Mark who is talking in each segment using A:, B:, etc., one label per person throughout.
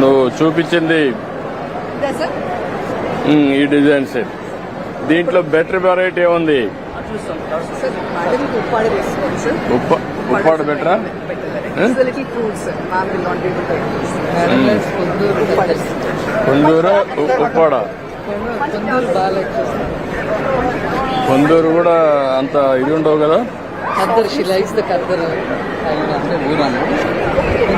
A: నువ్వు చూపించింది ఈ డిజైన్ సెట్ దీంట్లో బెటర్ వెరైటీ ఉంది
B: ఉప్పాడ
A: బెటరా కొందూరు ఉప్పాడ
C: కొందరు
A: కూడా అంత ఇది ఉండవు కదా?
C: Khaddar she likes the khaddar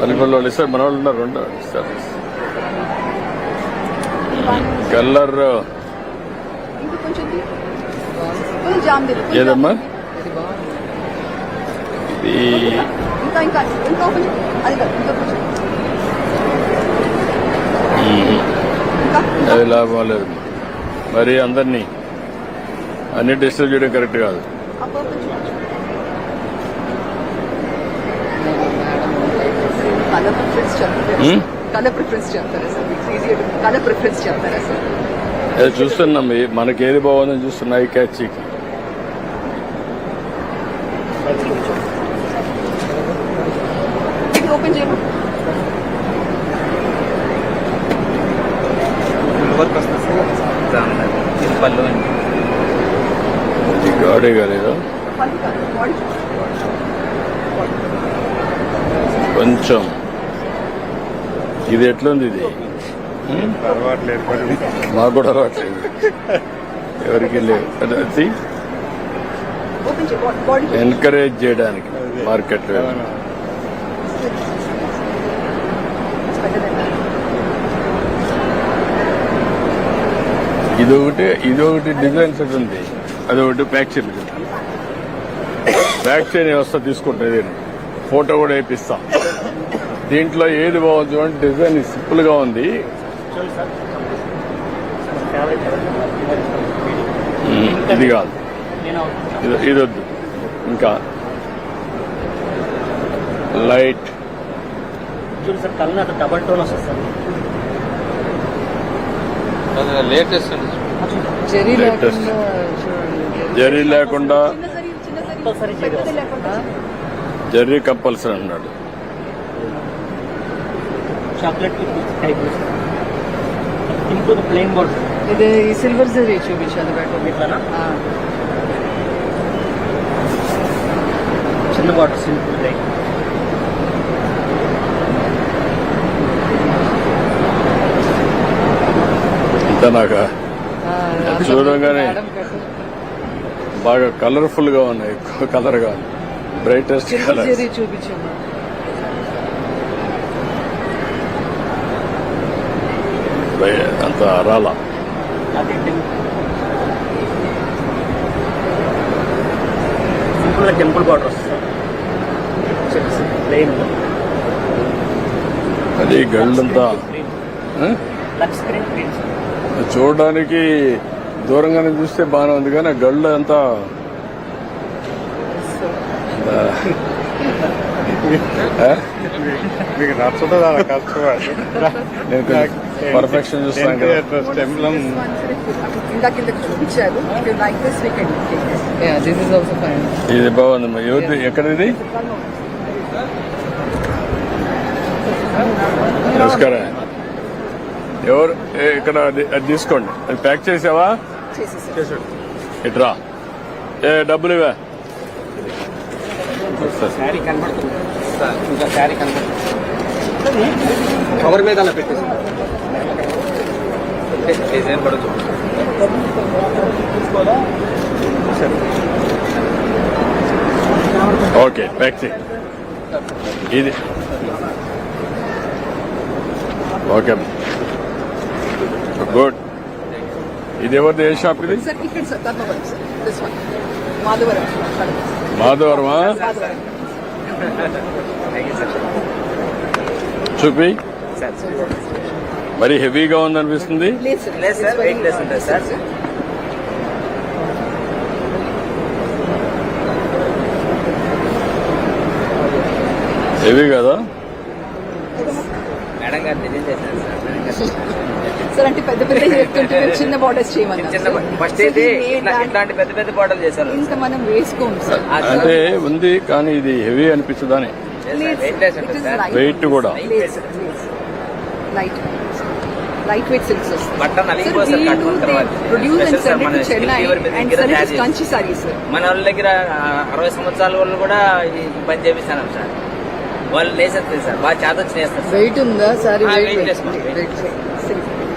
A: Pallepalli ఇస్తారు మన వాళ్ళు ఉన్నారు రెండు ఇస్తారు కలర్ ఏదమ్మా?
C: ఇది
B: అది
A: లాభం లేదు. మరి అందరినీ అన్ని డిస్టర్బ్ చేయడం కరెక్ట్ కాదు
B: అబ్బో కొంచెం కలర్ ప్రిఫరెన్స్ చెప్తారా
A: Hmm?
B: కలర్ ప్రిఫరెన్స్ చెప్తారా సార్ ఈజీ కలర్ ప్రిఫరెన్స్ చెప్తారా సార్
A: అది చూస్తున్నాం ఈ- మనకి ఏది బాగుందని చూస్తున్నాయి క్యాచ్
B: ఇది ఓపెన్ చేయమా?
A: గాడే కాలేదా. కొంచెం. ఇది ఎట్లుంది ఇది? మాకు కూడా అలవాట్లేదు. ఎవరికి లేవు. అది
B: బాడీ
A: ఎంకరేజ్ చేయడానికి మార్కెట్. ఇది ఒకటి ఇది ఒకటి డిజైన్ సెట్ ఉంది. అది ఒకటి ప్యాక్ చేయాలి ప్యాక్ చేయని వ్యవస్థ తీసుకుంటుంది ఫోటో కూడా వేపిస్తా. దీంట్లో ఏది బాగుంది అంటే డిజైన్ సింపుల్గా ఉంది. ఇది కాదు. ఇది వద్దు. ఇంకా. లైట్
D: చూడు సార్ కళ్ళు అటు డబల్ టోన్ వస్తుంది సార్.
E: లేటెస్ట్ అండి.
C: జరీ లేకుండా
A: జరీ
D: కంపల్సరీ
A: అన్నాడు.
D: చాక్లెట్ టైప్ ఇంకొక ప్లేన్ బోర్డ్
C: ఇది ఈ సిల్వర్ జరీ చూపించాలి
D: ఇట్లానా? చిన్న బాటిల్ సింపుల్ టైప్
A: చూడంగానే బాగా కలర్ఫుల్గా ఉన్నాయి ఎక్కువ కలర్గా బ్రైటెస్ట్ కలర్
C: జరీ
A: అంత రాలా.
D: అది సింపుల్గా టెంపుల్ బార్డర్ వస్తుంది. ప్లేన్.
A: అది గళ్ళంతా చూడడానికి దూరంగానే చూస్తే బాగానే ఉంది కానీ గళ్ళు అంతా?
F: మీకు నచ్చదు అలా కష్టపడి
A: నేను పర్ఫెక్షన్ చూస్తాను కదా.
F: స్టెమ్లం
B: ఇందాక ఇందాక చూపించారు. Like this weekend
C: this is also fine
A: ఇది బాగుంది మరి. ఎవరిది? ఎక్కడిది? నమస్కారం. ఎవరు? ఏ, ఇక్కడ అది అది తీసుకోండి. అది ప్యాక్ చేసావా? ఇట్రా ఏ డబ్బులు ఇవా
D: శారీ కనబడుతుంది. సార్. ఇంకా శారీ కనపడుతుంది కవర్ మీద అలా పెట్టేసి. డిజైన్ చూపిస్తాను
A: ఓకే ట్యాక్సీ ఇది. ఓకే. గుడ్. ఇది ఎవరిది? ఏ షాప్ ఇది?
B: మాధవరం
A: మాధవరమా?
B: మాధవరం
A: చూపి. మరి హెవీగా ఉందనిపిస్తుంది. హెవీ కదా?
D: మేడం గారు డిజైన్ చేశారు సార్ మేడం గారు
B: సార్ అంటే పెద్ద పెద్ద చెప్తుంటే మేము చిన్న బార్డర్స్ చేయమన్నాం
D: చిన్న ఫస్ట్ అయితే ఇట్లా ఇట్లాంటి పెద్ద పెద్ద బాటలు చేశారు.
B: ఇంత మనం వేసుకోము సార్.
A: అంటే ఉంది కానీ ఇది హెవీ అనిపిస్తుందని.
D: వెయిట్
A: కూడా.
B: Light light weight silks Kanchi sari sir
D: మన వాళ్ళ దగ్గర అరవై సంవత్సరాల వాళ్ళు కూడా ఈ పని చేపిస్తాను సార్ వాళ్ళు లేసేస్తారు సార్ బాగా చేత సార్
C: వెయిట్ ఉందా? సారీ వెయిట్.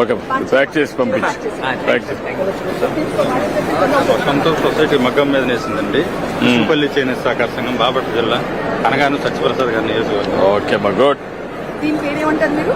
A: ఓకే ప్యాక్ చేసి పంపించి ప్యాక్.
F: సంతోష్ సొసైటీ మగ్గం మీద నేసిందండి. చింపల్లి చేనేత సహకార సంఘం బాపట్ల జిల్లా అనగాను సత్యప్రసాద్ గారి నియోజకవర్గం.
A: ఓకే మా గుడ్.
B: మీరు?